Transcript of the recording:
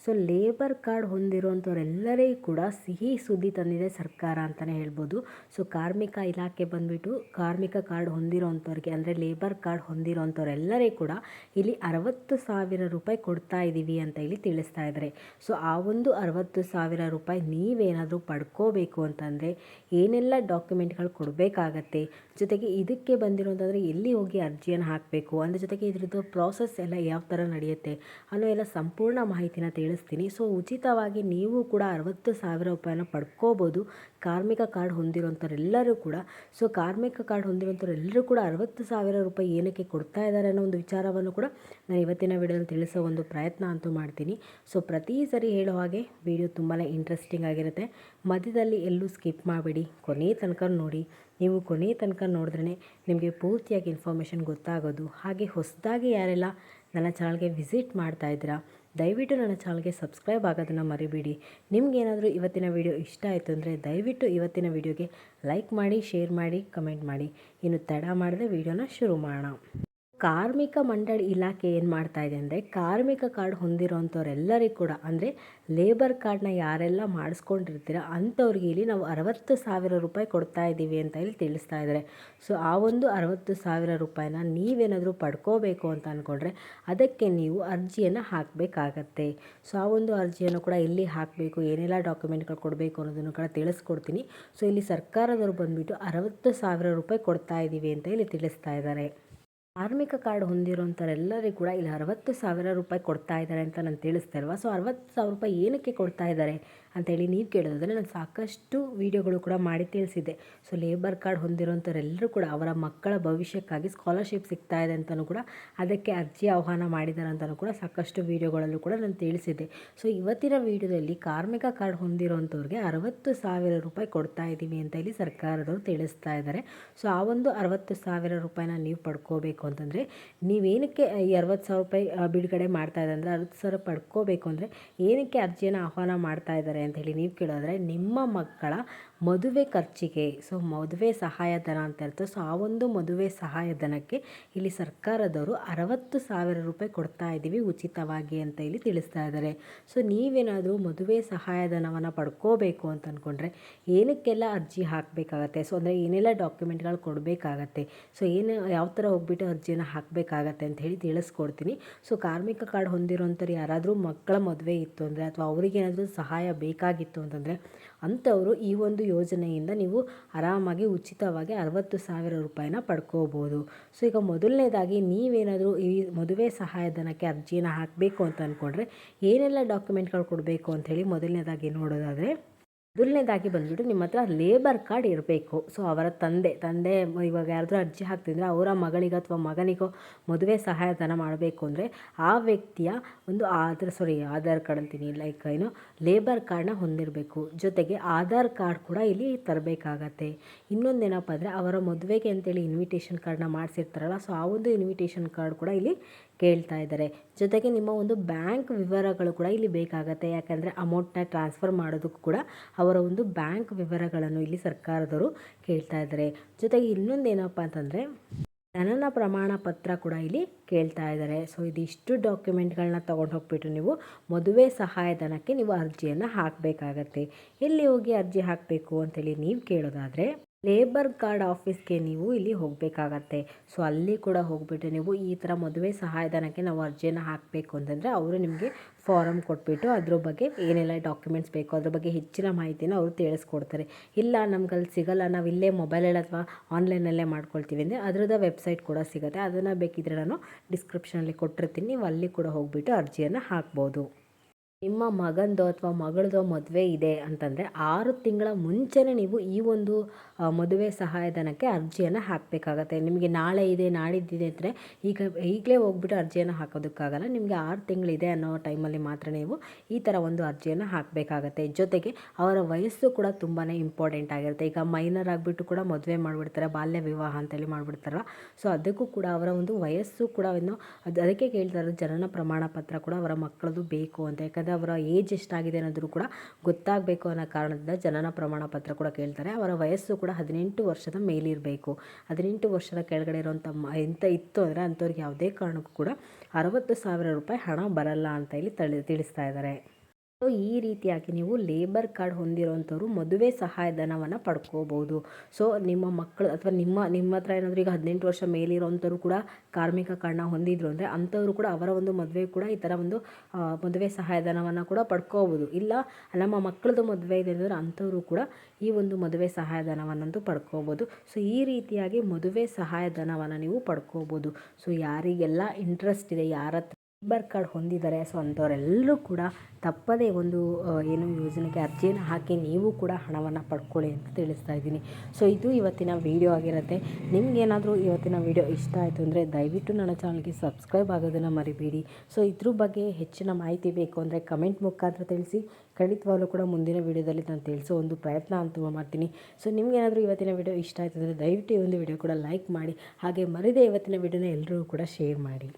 So labour card ಹೊಂದಿರುವಂಥವರೆಲ್ಲರಿಗೂ ಕೂಡ ಸಿಹಿ ಸುದ್ದಿ ತಂದಿದೆ ಸರ್ಕಾರ ಅಂತಲೇ ಹೇಳ್ಬೋದು. ಸೊ ಕಾರ್ಮಿಕ ಇಲಾಖೆ ಬಂದುಬಿಟ್ಟು ಕಾರ್ಮಿಕ ಕಾರ್ಡ್ ಹೊಂದಿರೋವಂಥವ್ರಿಗೆ ಅಂದರೆ ಲೇಬರ್ ಕಾರ್ಡ್ ಹೊಂದಿರೋವಂಥವ್ರೆಲ್ಲರಿಗೂ ಕೂಡ ಇಲ್ಲಿ ಅರವತ್ತು ಸಾವಿರ ರೂಪಾಯಿ ಕೊಡ್ತಾ ಇದ್ದೀವಿ ಅಂತ ಹೇಳಿ ತಿಳಿಸ್ತಾ ಇದ್ದಾರೆ ಸೊ ಆ ಒಂದು ಅರವತ್ತು ಸಾವಿರ ರೂಪಾಯಿ ನೀವೇನಾದರೂ ಪಡ್ಕೋಬೇಕು ಅಂತಂದರೆ ಏನೆಲ್ಲ ಡಾಕ್ಯುಮೆಂಟ್ಗಳು ಕೊಡಬೇಕಾಗತ್ತೆ? ಜೊತೆಗೆ ಇದಕ್ಕೆ ಬಂದಿರೋಂಥದ್ರೆ ಎಲ್ಲಿ ಹೋಗಿ ಅರ್ಜಿಯನ್ನು ಹಾಕಬೇಕು? ಅದ್ರ ಜೊತೆಗೆ ಇದ್ರದ್ದು ಪ್ರಾಸೆಸ್ ಎಲ್ಲ ಯಾವ ಥರ ನಡೆಯುತ್ತೆ? ಅನ್ನೋ ಎಲ್ಲ ಸಂಪೂರ್ಣ ಮಾಹಿತಿನ ತಿಳಿಸ್ತೀನಿ ಸೊ, ಉಚಿತವಾಗಿ ನೀವು ಕೂಡ ಅರವತ್ತು ಸಾವಿರ ರೂಪಾಯಿನ ಪಡ್ಕೋಬೋದು. ಕಾರ್ಮಿಕ ಕಾರ್ಡ್ ಹೊಂದಿರುವಂಥವರೆಲ್ಲರೂ ಕೂಡ. ಸೊ, ಕಾರ್ಮಿಕ ಕಾರ್ಡ್ ಹೊಂದಿರುವಂಥವರೆಲ್ಲರೂ ಕೂಡ ಅರವತ್ತು ಸಾವಿರ ರೂಪಾಯಿ ಏನಕ್ಕೆ ಕೊಡ್ತಾ ಇದ್ದಾರೆ ಅನ್ನೋ ಒಂದು ವಿಚಾರವನ್ನು ಕೂಡ ನಾನು ಇವತ್ತಿನ ವಿಡಿಯೋದಲ್ಲಿ ತಿಳಿಸೋ ಒಂದು ಪ್ರಯತ್ನ ಅಂತೂ ಮಾಡ್ತೀನಿ. ಸೊ, ಪ್ರತಿ ಸರಿ ಹೇಳೋ ಹಾಗೆ ವಿಡಿಯೋ ತುಂಬಾ ಇಂಟ್ರೆಸ್ಟಿಂಗ್ ಆಗಿರುತ್ತೆ. ಮಧ್ಯದಲ್ಲಿ ಎಲ್ಲೂ ಸ್ಕಿಪ್ ಮಾಡಬೇಡಿ. ಕೊನೆಯ ತನಕ ನೋಡಿ. ನೀವು ಕೊನೆ ತನಕ ನೋಡಿದ್ರೆ ನಿಮಗೆ ಪೂರ್ತಿಯಾಗಿ ಇನ್ಫಾರ್ಮೇಷನ್ ಗೊತ್ತಾಗೋದು. ಹಾಗೆ ಹೊಸದಾಗಿ ಯಾರೆಲ್ಲ ನನ್ನ ಚಾನಲ್ಗೆ ವಿಸಿಟ್ ಮಾಡ್ತಾ ಇದ್ದೀರಾ ದಯವಿಟ್ಟು ನನ್ನ ಚಾನಲ್ಗೆ ಸಬ್ಸ್ಕ್ರೈಬ್ ಆಗೋದನ್ನು ಮರಿಬೇಡಿ. ನಿಮಗೇನಾದರೂ ಇವತ್ತಿನ ವಿಡಿಯೋ ಇಷ್ಟ ಆಯಿತು ಅಂದರೆ ದಯವಿಟ್ಟು ಇವತ್ತಿನ ವಿಡಿಯೋಗೆ ಲೈಕ್ ಮಾಡಿ, ಶೇರ್ ಮಾಡಿ, ಕಮೆಂಟ್ ಮಾಡಿ. ಇನ್ನು ತಡ ಮಾಡದೆ ವಿಡಿಯೋನ ಶುರು ಮಾಡೋಣ. ಕಾರ್ಮಿಕ ಮಂಡಳಿ ಇಲಾಖೆ ಏನು ಮಾಡ್ತಾ ಇದೆ ಅಂದರೆ ಕಾರ್ಮಿಕ ಕಾರ್ಡ್ ಹೊಂದಿರೋವಂಥವ್ರೆಲ್ಲರಿಗೂ ಕೂಡ ಅಂದರೆ ಲೇಬರ್ ಕಾರ್ಡ್ನ ಯಾರೆಲ್ಲ ಮಾಡಿಸ್ಕೊಂಡಿರ್ತೀರ ಅಂಥವ್ರಿಗೆ ಇಲ್ಲಿ ನಾವು ಅರವತ್ತು ಸಾವಿರ ರೂಪಾಯಿ ಕೊಡ್ತಾ ಇದ್ದೀವಿ ಅಂತ ಇಲ್ಲಿ ತಿಳಿಸ್ತಾ ಇದ್ದಾರೆ. ಸೊ ಆ ಒಂದು ಅರವತ್ತು ಸಾವಿರ ರೂಪಾಯಿನ ನೀವೇನಾದರೂ ಪಡ್ಕೋಬೇಕು ಅಂತ ಅಂದ್ಕೊಂಡ್ರೆ ಅದಕ್ಕೆ ನೀವು ಅರ್ಜಿಯನ್ನು ಹಾಕಬೇಕಾಗತ್ತೆ. ಸೊ ಆ ಒಂದು ಅರ್ಜಿಯನ್ನು ಕೂಡ ಎಲ್ಲಿ ಹಾಕಬೇಕು, ಏನೆಲ್ಲ ಡಾಕ್ಯುಮೆಂಟ್ಗಳು ಕೊಡಬೇಕು ಅನ್ನೋದನ್ನು ಕೂಡ ತಿಳಿಸ್ಕೊಡ್ತೀನಿ. ಸೊ ಇಲ್ಲಿ ಸರ್ಕಾರದವರು ಬಂದುಬಿಟ್ಟು ಅರವತ್ತು ಸಾವಿರ ರೂಪಾಯಿ ಕೊಡ್ತಾ ಇದ್ದೀವಿ ಅಂತ ಇಲ್ಲಿ ತಿಳಿಸ್ತಾ ಇದ್ದಾರೆ. ಕಾರ್ಮಿಕ ಕಾರ್ಡ್ ಹೊಂದಿರುವಂಥವರೆಲ್ಲರಿಗೂ ಕೂಡ ಇಲ್ಲಿ ಅರವತ್ತು ಸಾವಿರ ರೂಪಾಯಿ ಕೊಡ್ತಾ ಇದ್ದಾರೆ ಅಂತ ನಾನು ತಿಳಿಸ್ತಾ ಇಲ್ವಾ? ಸೊ ಅರವತ್ತು ಸಾವಿರ ರೂಪಾಯಿ ಏನಕ್ಕೆ ಕೊಡ್ತಾ ಇದ್ದಾರೆ? ಅಂತೇಳಿ ನೀವು ಕೇಳೋದಾದರೆ ನಾನು ಸಾಕಷ್ಟು ವೀಡಿಯೋಗಳು ಕೂಡ ಮಾಡಿ ತಿಳಿಸಿದ್ದೆ. ಸೊ ಲೇಬರ್ ಕಾರ್ಡ್ ಹೊಂದಿರುವಂಥವರೆಲ್ಲರೂ ಕೂಡ ಅವರ ಮಕ್ಕಳ ಭವಿಷ್ಯಕ್ಕಾಗಿ ಸ್ಕಾಲರ್ಶಿಪ್ ಸಿಗ್ತಾ ಇದೆ ಅಂತಲೂ ಕೂಡ ಅದಕ್ಕೆ ಅರ್ಜಿ ಆಹ್ವಾನ ಮಾಡಿದ್ದಾರೆ ಅಂತಲೂ ಕೂಡ ಸಾಕಷ್ಟು ವೀಡಿಯೋಗಳಲ್ಲೂ ಕೂಡ ನಾನು ತಿಳಿಸಿದ್ದೆ. ಸೊ ಇವತ್ತಿನ ವೀಡಿಯೋದಲ್ಲಿ ಕಾರ್ಮಿಕ ಕಾರ್ಡ್ ಹೊಂದಿರೋಂಥವ್ರಿಗೆ ಅರವತ್ತು ಸಾವಿರ ರೂಪಾಯಿ ಕೊಡ್ತಾ ಇದ್ದೀವಿ ಅಂತ ಇಲ್ಲಿ ಸರ್ಕಾರದವರು ತಿಳಿಸ್ತಾ ಇದ್ದಾರೆ. ಸೊ ಆ ಒಂದು ಅರವತ್ತು ಸಾವಿರ ರೂಪಾಯಿನ ನೀವು ಪಡ್ಕೋಬೇಕು ಅಂತಂದರೆ ನೀವೇನಕ್ಕೆ ಈ ಅರವತ್ತು ಸಾವಿರ ರೂಪಾಯಿ ಬಿಡುಗಡೆ ಮಾಡ್ತಾ ಇದೆ ಅಂದರೆ ಅರವತ್ತು ಸಾವಿರ ಪಡ್ಕೋಬೇಕು ಅಂದರೆ ಏನಕ್ಕೆ ಅರ್ಜಿಯನ್ನು ಆಹ್ವಾನ ಮಾಡ್ತಾ ಇದ್ದಾರೆ ಅಂತ ಹೇಳಿ ನೀವು ಕೇಳಿದ್ರೆ ನಿಮ್ಮ ಮಕ್ಕಳ ಮದುವೆ ಖರ್ಚಿಗೆ, ಸೊ ಮದುವೆ ಸಹಾಯಧನ ಅಂತ ಇರ್ತದೆ ಸೊ ಆ ಒಂದು ಮದುವೆ ಸಹಾಯಧನಕ್ಕೆ ಇಲ್ಲಿ ಸರ್ಕಾರದವರು ಅರವತ್ತು ಸಾವಿರ ರೂಪಾಯಿ ಕೊಡ್ತಾ ಇದ್ದೀವಿ ಉಚಿತವಾಗಿ ಅಂತ ಇಲ್ಲಿ ತಿಳಿಸ್ತಾ ಇದ್ದಾರೆ. ಸೊ ನೀವೇನಾದರೂ ಮದುವೆ ಸಹಾಯಧನವನ್ನು ಪಡ್ಕೋಬೇಕು ಅಂತ ಅಂದ್ಕೊಂಡ್ರೆ ಏನಕ್ಕೆಲ್ಲ ಅರ್ಜಿ ಹಾಕಬೇಕಾಗತ್ತೆ? ಸೊ ಅಂದರೆ ಏನೆಲ್ಲ ಡಾಕ್ಯುಮೆಂಟ್ಗಳು ಕೊಡಬೇಕಾಗತ್ತೆ? ಸೊ ಏನು, ಯಾವ ಥರ ಹೋಗ್ಬಿಟ್ಟು ಅರ್ಜಿಯನ್ನು ಹಾಕಬೇಕಾಗತ್ತೆ ಅಂತ ಹೇಳಿ ತಿಳಿಸ್ಕೊಡ್ತೀನಿ. ಸೊ ಕಾರ್ಮಿಕ ಕಾರ್ಡ್ ಹೊಂದಿರೋಂಥವ್ರು ಯಾರಾದರೂ ಮಕ್ಕಳ ಮದುವೆ ಇತ್ತು ಅಂದರೆ ಅಥವಾ ಅವರಿಗೇನಾದರೂ ಸಹಾಯ ಬೇಕಾಗಿತ್ತು ಅಂತಂದರೆ ಅಂಥವರು ಈ ಒಂದು ಯೋಜನೆಯಿಂದ ನೀವು ಆರಾಮಾಗಿ ಉಚಿತವಾಗಿ ಅರವತ್ತು ಸಾವಿರ ರೂಪಾಯಿನ ಪಡ್ಕೋಬೋದು. ಸೊ, ಈಗ ಮೊದಲನೇದಾಗಿ ನೀವೇನಾದರೂ ಈ ಮದುವೆ ಸಹಾಯಧನಕ್ಕೆ ಅರ್ಜಿನ ಹಾಕಬೇಕು ಅಂತ ಅಂದ್ಕೊಂಡ್ರೆ ಏನೆಲ್ಲ ಡಾಕ್ಯುಮೆಂಟ್ಗಳು ಕೊಡಬೇಕು ಅಂಥೇಳಿ ಮೊದಲನೇದಾಗಿ ನೋಡೋದಾದರೆ ಮೊದಲನೇದಾಗಿ ಬಂದುಬಿಟ್ಟು ನಿಮ್ಮ ಹತ್ರ ಲೇಬರ್ ಕಾರ್ಡ್ ಇರಬೇಕು. ಸೊ ಅವರ ತಂದೆ ತಂದೆ ಇವಾಗ ಯಾರಾದರೂ ಅರ್ಜಿ ಹಾಕ್ತಿದ್ರೆ ಅವರ ಮಗಳಿಗೋ ಅಥವಾ ಮಗನಿಗೋ ಮದುವೆ ಸಹಾಯಧನ ಮಾಡಬೇಕು ಅಂದರೆ ಆ ವ್ಯಕ್ತಿಯ ಒಂದು ಆಧಾರ್ ಸಾರಿ ಆಧಾರ್ ಕಾರ್ಡ್ ಅಂತೀನಿ ಲೈಕ್ ಏನು ಲೇಬರ್ ಕಾರ್ಡ್ನ ಹೊಂದಿರಬೇಕು. ಜೊತೆಗೆ ಆಧಾರ್ ಕಾರ್ಡ್ ಕೂಡ ಇಲ್ಲಿ ತರಬೇಕಾಗತ್ತೆ. ಇನ್ನೊಂದೇನಪ್ಪ ಅಂದರೆ ಅವರ ಮದುವೆಗೆ ಅಂತೇಳಿ ಇನ್ವಿಟೇಷನ್ ಕಾರ್ಡ್ನ ಮಾಡಿಸಿರ್ತಾರಲ್ಲ ಸೊ ಆ ಒಂದು ಇನ್ವಿಟೇಷನ್ ಕಾರ್ಡ್ ಕೂಡ ಇಲ್ಲಿ ಕೇಳ್ತಾ ಇದ್ದಾರೆ. ಜೊತೆಗೆ ನಿಮ್ಮ ಒಂದು ಬ್ಯಾಂಕ್ ವಿವರಗಳು ಕೂಡ ಇಲ್ಲಿ ಬೇಕಾಗತ್ತೆ. ಯಾಕಂದರೆ ಅಮೌಂಟ್ನ ಟ್ರಾನ್ಸ್ಫರ್ ಮಾಡೋದಕ್ಕೂ ಕೂಡ ಅವರ ಒಂದು ಬ್ಯಾಂಕ್ ವಿವರಗಳನ್ನು ಇಲ್ಲಿ ಸರ್ಕಾರದವರು ಕೇಳ್ತಾ ಇದ್ದಾರೆ. ಜೊತೆಗೆ ಇನ್ನೊಂದು ಏನಪ್ಪ ಅಂತಂದರೆ ಜನನ ಪ್ರಮಾಣ ಪತ್ರ ಕೂಡ ಇಲ್ಲಿ ಕೇಳ್ತಾ ಇದ್ದಾರೆ. ಸೊ ಇದಿಷ್ಟು ಡಾಕ್ಯುಮೆಂಟ್ಗಳನ್ನ ತೊಗೊಂಡು ಹೋಗ್ಬಿಟ್ಟು ನೀವು ಮದುವೆ ಸಹಾಯಧನಕ್ಕೆ ನೀವು ಅರ್ಜಿಯನ್ನು ಹಾಕಬೇಕಾಗತ್ತೆ. ಎಲ್ಲಿ ಹೋಗಿ ಅರ್ಜಿ ಹಾಕಬೇಕು ಅಂತೇಳಿ ನೀವು ಕೇಳೋದಾದರೆ ಲೇಬರ್ ಕಾರ್ಡ್ ಆಫೀಸ್ಗೆ ನೀವು ಇಲ್ಲಿ ಹೋಗಬೇಕಾಗತ್ತೆ. ಸೊ, ಅಲ್ಲಿ ಕೂಡ ಹೋಗಿಬಿಟ್ಟು ನೀವು ಈ ಥರ ಮದುವೆ ಸಹಾಯಧನಕ್ಕೆ ನಾವು ಅರ್ಜಿಯನ್ನು ಹಾಕಬೇಕು ಅಂತಂದರೆ ಅವರು ನಿಮಗೆ ಫಾರಮ್ ಕೊಟ್ಬಿಟ್ಟು ಅದ್ರ ಬಗ್ಗೆ ಏನೆಲ್ಲ ಡಾಕ್ಯುಮೆಂಟ್ಸ್ ಬೇಕು ಅದ್ರ ಬಗ್ಗೆ ಹೆಚ್ಚಿನ ಮಾಹಿತಿನ ಅವರು ತಿಳಿಸ್ಕೊಡ್ತಾರೆ. ಇಲ್ಲ, ನಮ್ಗಲ್ಲಿ ಸಿಗಲ್ಲ, ನಾವು ಇಲ್ಲೇ ಮೊಬೈಲಲ್ಲಿ ಅಥವಾ ಆನ್ಲೈನಲ್ಲೇ ಮಾಡ್ಕೊಳ್ತೀವಿ ಅಂದರೆ ಅದರದ ವೆಬ್ಸೈಟ್ ಕೂಡ ಸಿಗುತ್ತೆ. ಅದನ್ನು ಬೇಕಿದ್ರೆ ನಾನು ಡಿಸ್ಕ್ರಿಪ್ಷನಲ್ಲಿ ಕೊಟ್ಟಿರ್ತೀನಿ. ನೀವು ಅಲ್ಲಿ ಕೂಡ ಹೋಗಿಬಿಟ್ಟು ಅರ್ಜಿಯನ್ನು ಹಾಕ್ಬೋದು. ನಿಮ್ಮ ಮಗಂದೋ ಅಥವಾ ಮಗಳದೋ ಮದುವೆ ಇದೆ ಅಂತಂದರೆ ಆರು ತಿಂಗಳ ಮುಂಚೆನೇ ನೀವು ಈ ಒಂದು ಮದುವೆ ಸಹಾಯಧನಕ್ಕೆ ಅರ್ಜಿಯನ್ನು ಹಾಕಬೇಕಾಗತ್ತೆ. ನಿಮಗೆ ನಾಳೆ ಇದೆ, ನಾಡಿದ್ದಿದೆ ಅಂದರೆ ಈಗ, ಈಗಲೇ ಹೋಗ್ಬಿಟ್ಟು ಅರ್ಜಿಯನ್ನು ಹಾಕೋದಕ್ಕಾಗಲ್ಲ. ನಿಮಗೆ ಆರು ತಿಂಗಳಿದೆ ಅನ್ನೋ ಟೈಮಲ್ಲಿ ಮಾತ್ರ ನೀವು ಈ ಥರ ಒಂದು ಅರ್ಜಿಯನ್ನು ಹಾಕಬೇಕಾಗತ್ತೆ. ಜೊತೆಗೆ ಅವರ ವಯಸ್ಸು ಕೂಡ ತುಂಬಾ ಇಂಪಾರ್ಟೆಂಟ್ ಆಗಿರುತ್ತೆ. ಈಗ ಮೈನರ್ ಆಗಿಬಿಟ್ಟು ಕೂಡ ಮದುವೆ ಮಾಡಿಬಿಡ್ತಾರೆ, ಬಾಲ್ಯ ವಿವಾಹ ಅಂತೇಳಿ ಮಾಡಿಬಿಡ್ತಾರಲ್ಲ. ಸೊ ಅದಕ್ಕೂ ಕೂಡ ಅವರ ಒಂದು ವಯಸ್ಸು ಕೂಡ ಇನ್ನು, ಅದು ಅದಕ್ಕೆ ಕೇಳ್ತಾರೆ ಜನನ ಪ್ರಮಾಣ ಪತ್ರ ಕೂಡ ಅವರ ಮಕ್ಕಳದು ಬೇಕು ಅಂತ. ಯಾಕಂದರೆ ಅದೇ ಅವರ ಏಜ್ ಎಷ್ಟಾಗಿದೆ ಅನ್ನೋದು ಕೂಡ ಗೊತ್ತಾಗಬೇಕು ಅನ್ನೋ ಕಾರಣದಿಂದ ಜನನ ಪ್ರಮಾಣ ಪತ್ರ ಕೂಡ ಕೇಳ್ತಾರೆ. ಅವರ ವಯಸ್ಸು ಕೂಡ ಹದಿನೆಂಟು ವರ್ಷದ ಮೇಲಿರಬೇಕು. ಹದಿನೆಂಟು ವರ್ಷದ ಕೆಳಗಡೆ ಇರುವಂಥ ಎಂಥ ಇತ್ತು ಅಂದರೆ ಅಂಥವ್ರಿಗೆ ಯಾವುದೇ ಕಾರಣಕ್ಕೂ ಕೂಡ ಅರವತ್ತು ಸಾವಿರ ರೂಪಾಯಿ ಹಣ ಬರಲ್ಲ ಅಂತ ಇಲ್ಲಿ ತಳಿ, ತಿಳಿಸ್ತಾ ಇದ್ದಾರೆ. ಸೊ ಈ ರೀತಿಯಾಗಿ ನೀವು ಲೇಬರ್ ಕಾರ್ಡ್ ಹೊಂದಿರೋವಂಥವ್ರು ಮದುವೆ ಸಹಾಯಧನವನ್ನು ಪಡ್ಕೋಬೋದು. ಸೊ ನಿಮ್ಮ ಮಕ್ಕಳು ಅಥವಾ ನಿಮ್ಮ ನಿಮ್ಮ ಹತ್ರ ಏನಾದರೂ ಈಗ ಹದಿನೆಂಟು ವರ್ಷ ಮೇಲಿರೋವಂಥವ್ರು ಕೂಡ ಕಾರ್ಮಿಕ ಕಾರ್ಡ್ನ ಹೊಂದಿದ್ರು ಅಂದರೆ ಅಂಥವ್ರು ಕೂಡ ಅವರ ಒಂದು ಮದುವೆ ಕೂಡ ಈ ಥರ ಒಂದು ಮದುವೆ ಸಹಾಯಧನವನ್ನು ಕೂಡ ಪಡ್ಕೋಬೋದು. ಇಲ್ಲ ನಮ್ಮ ಮಕ್ಕಳದ್ದು ಮದುವೆ ಇದೆ ಅಂದರೆ ಅಂಥವ್ರು ಕೂಡ ಈ ಒಂದು ಮದುವೆ ಸಹಾಯಧನವನ್ನಂತೂ ಪಡ್ಕೋಬೋದು. ಸೊ ಈ ರೀತಿಯಾಗಿ ಮದುವೆ ಸಹಾಯಧನವನ್ನು ನೀವು ಪಡ್ಕೋಬೋದು. ಸೊ ಯಾರಿಗೆಲ್ಲ ಇಂಟ್ರೆಸ್ಟ್ ಇದೆ, ಯಾರ ಲೇಬರ್ ಕಾರ್ಡ್ ಹೊಂದಿದ್ದಾರೆ. ಸೊ ಅಂಥವರೆಲ್ಲರೂ ಕೂಡ ತಪ್ಪದೇ ಒಂದು ಏನು ಯೋಜನೆಗೆ ಅರ್ಜಿಯನ್ನು ಹಾಕಿ ನೀವು ಕೂಡ ಹಣವನ್ನು ಪಡ್ಕೊಳ್ಳಿ ಅಂತ ತಿಳಿಸ್ತಾ ಇದ್ದೀನಿ. ಸೊ ಇದು ಇವತ್ತಿನ ವಿಡಿಯೋ ಆಗಿರುತ್ತೆ. ನಿಮಗೇನಾದರೂ ಇವತ್ತಿನ ವಿಡಿಯೋ ಇಷ್ಟ ಆಯಿತು ಅಂದರೆ ದಯವಿಟ್ಟು ನನ್ನ ಚಾನಲ್ಗೆ ಸಬ್ಸ್ಕ್ರೈಬ್ ಆಗೋದನ್ನು ಮರಿಬೇಡಿ. ಸೊ ಇದ್ರ ಬಗ್ಗೆ ಹೆಚ್ಚಿನ ಮಾಹಿತಿ ಬೇಕು ಅಂದರೆ ಕಮೆಂಟ್ ಮುಖಾಂತರ ತಿಳಿಸಿ. ಖಂಡಿತವಾಗಲೂ ಕೂಡ ಮುಂದಿನ ವಿಡಿಯೋದಲ್ಲಿ ನಾನು ತಿಳಿಸೋ ಒಂದು ಪ್ರಯತ್ನ ಅಂತ ಮಾಡ್ತೀನಿ. ಸೊ ನಿಮಗೇನಾದರೂ ಇವತ್ತಿನ ವೀಡಿಯೋ ಇಷ್ಟ ಆಯಿತು ಅಂದರೆ ದಯವಿಟ್ಟು ಈ ಒಂದು ವೀಡಿಯೋ ಕೂಡ ಲೈಕ್ ಮಾಡಿ. ಹಾಗೆ ಮರಿದೇ ಇವತ್ತಿನ ವೀಡಿಯೋನ ಎಲ್ಲರೂ ಕೂಡ ಶೇರ್ ಮಾಡಿ.